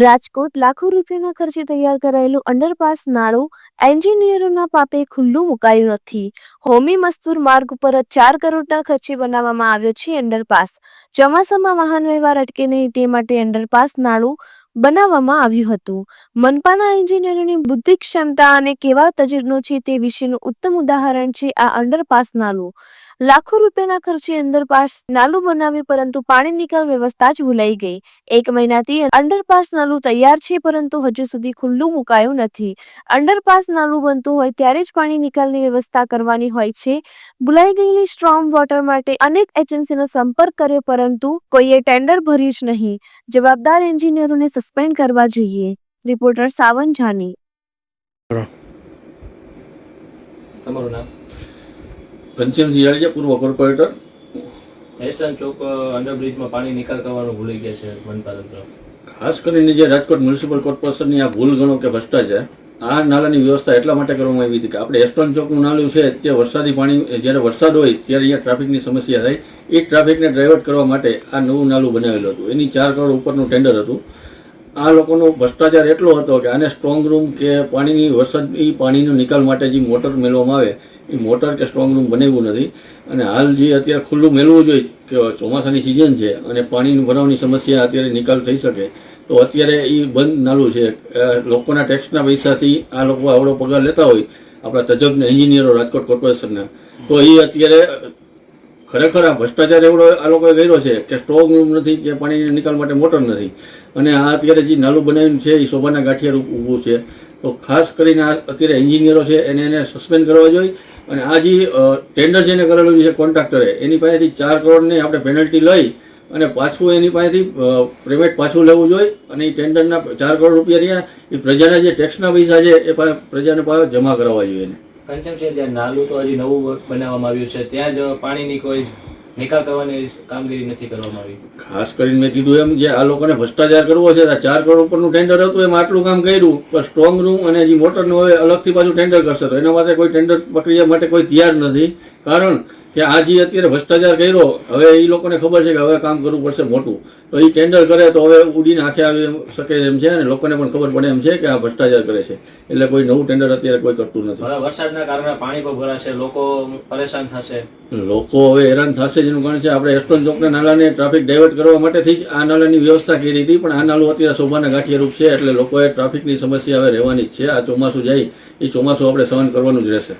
રાજકોટ લાખો રૂપિયાના ખર્ચે તૈયાર કરાયેલું અંડરપાસ નાળું એન્જિનિયરોના પાપે ખુલ્લું મુકાયું નથી. હોમી મસ્તુર માર્ગ ઉપર ચાર કરોડના ખર્ચે બનાવવામાં આવ્યો છે અંડરપાસ. ચોમાસામાં વાહન વ્યવહાર અટકે નહીં તે માટે અંડરપાસ નાળું બનાવવામાં આવ્યું હતું. મનપાના એન્જિનિયરોની બુદ્ધિ ક્ષમતા અને કેવા તજજ્ઞો છે તે વિશેનું ઉત્તમ ઉદાહરણ છે આ અંડરપાસ નાલું લાખો રૂપિયાના ખર્ચે અંડરપાસ નાલું બનાવ્યું, પરંતુ પાણી નિકાલ વ્યવસ્થા જ ભૂલાઈ ગઈ. એક મહિનાથી અંડરપાસ નાલું તૈયાર છે, પરંતુ હજુ સુધી ખુલ્લું મુકાયું નથી. અંડરપાસ નાલું બનતું હોય ત્યારે જ પાણી નિકાલની વ્યવસ્થા કરવાની હોય છે. ભૂલાઈ ગયેલી સ્ટ્રોમ વોટર માટે અનેક એજન્સીનો સંપર્ક કર્યો, પરંતુ કોઈએ ટેન્ડર ભર્યું જ નહીં. જવાબદાર એન્જિનિયરોને સસ્પેન્ડ કરવા જોઈએ. રિપોર્ટર સાવન જાની. તમારું નામ? ઘનશ્યામસિંહ જાડેજા પૂર્વ કોર્પોરેટર. વેસ્ટર્ન ચોક અંડરબ્રિજમાં પાણી નિકાલ કરવાનું ભૂલી ગયા છે મનપા તંત્ર ખાસ કરીને જે રાજકોટ મ્યુનિસિપલ કોર્પોરેશનની આ ભૂલ ગણો કે ભ્રષ્ટાચાર આ નાલાની વ્યવસ્થા એટલા માટે કરવામાં આવી હતી કે આપણે એસ્ટોન ચોકનું નાલું છે તે વરસાદી પાણી જ્યારે વરસાદ હોય ત્યારે અહીંયા ટ્રાફિકની સમસ્યા થાય. એ ટ્રાફિકને ડ્રાઇવર્ટ કરવા માટે આ નવું નાલું બનાવેલું હતું. એની ચાર કરોડ ઉપરનું ટેન્ડર હતું. આ લોકોનો ભ્રષ્ટાચાર એટલો હતો કે આને સ્ટ્રોંગ રૂમ કે પાણીની વરસાદી પાણીનો નિકાલ માટે જે મોટર મેળવવામાં આવે, એ મોટર કે સ્ટ્રોંગ રૂમ બનાવ્યું નથી. અને હાલ જે અત્યારે ખુલ્લું મેળવવું જોઈએ, કે ચોમાસાની સિઝન છે અને પાણીનું ભરાવાની સમસ્યા અત્યારે નિકાલ થઈ શકે, તો અત્યારે એ બંધ નાલું છે. લોકોના ટેક્સના પૈસાથી આ લોકો આવડો પગાર લેતા હોય, આપણા તજજ્ઞ એન્જિનિયરો રાજકોટ કોર્પોરેશનના તો એ અત્યારે ખરેખર આ ભ્રષ્ટાચાર એવડો આ લોકોએ કર્યો છે કે સ્ટ્રોંગ રૂમ નથી, કે પાણીના નિકાલ માટે મોટર નથી. અને આ અત્યારે જે નાલું બનાવ્યું છે, એ શોભાના ગાંઠિયા રૂપ ઊભું છે. તો ખાસ કરીને આ અત્યારે એન્જિનિયરો છે, એને એને સસ્પેન્ડ કરવા જોઈએ. અને આ જે ટેન્ડર જેને કરેલું છે કોન્ટ્રાક્ટરે એની પાસેથી ચાર કરોડની આપણે પેનલ્ટી લઈ અને પાછું એની પાસેથી પેમેન્ટ પાછું લેવું જોઈએ. અને એ ટેન્ડરના ચાર કરોડ રૂપિયા રહ્યા, એ પ્રજાના જે ટેક્સના પૈસા છે, એ પ્રજાને પાસે જમા કરાવવા જોઈએ એને. છે જ્યાં નાલું તો હજી નવું બનાવવામાં આવ્યું છે. ત્યાં જ પાણીની કોઈ નિકાલ કરવાની કામગીરી નથી કરવામાં આવી. ખાસ કરીને મેં કીધું એમ જે આ લોકોને ભ્રષ્ટાચાર કરવો છે ચાર કરોડ ઉપરનું ટેન્ડર હતું, એમ આટલું કામ કર્યું, પણ સ્ટ્રોંગ રૂમ અને જે મોટરનું હવે અલગથી પાછું ટેન્ડર કરશે. તો એના માટે કોઈ ટેન્ડર પ્રક્રિયા માટે કોઈ તૈયાર નથી. કારણ કે આ જે અત્યારે ભ્રષ્ટાચાર કર્યો હવે એ લોકોને ખબર છે કે હવે કામ કરવું પડશે મોટું. તો એ ટેન્ડર કરે તો હવે ઉડીને આંખે આવી શકે એમ છે અને લોકોને પણ ખબર પડે એમ છે કે આ ભ્રષ્ટાચાર કરે છે. એટલે કોઈ નવું ટેન્ડર અત્યારે કોઈ કરતું નથી. વરસાદના કારણે પાણી પણ ભરાશે લોકો પરેશાન થશે. લોકો હવે હેરાન થશે જેનું કારણ છે આપણે એસ્ટોન ચોકના નાલાને ટ્રાફિક ડાયવર્ટ કરવા માટેથી જ આ નાલાની વ્યવસ્થા કરી હતી પણ આ નાલું અત્યારે શોભાના ગાંઠિયા રૂપ છે એટલે લોકોએ ટ્રાફિકની સમસ્યા હવે રહેવાની જ છે. આ ચોમાસું જાય એ ચોમાસું આપણે સહન કરવાનું જ રહેશે.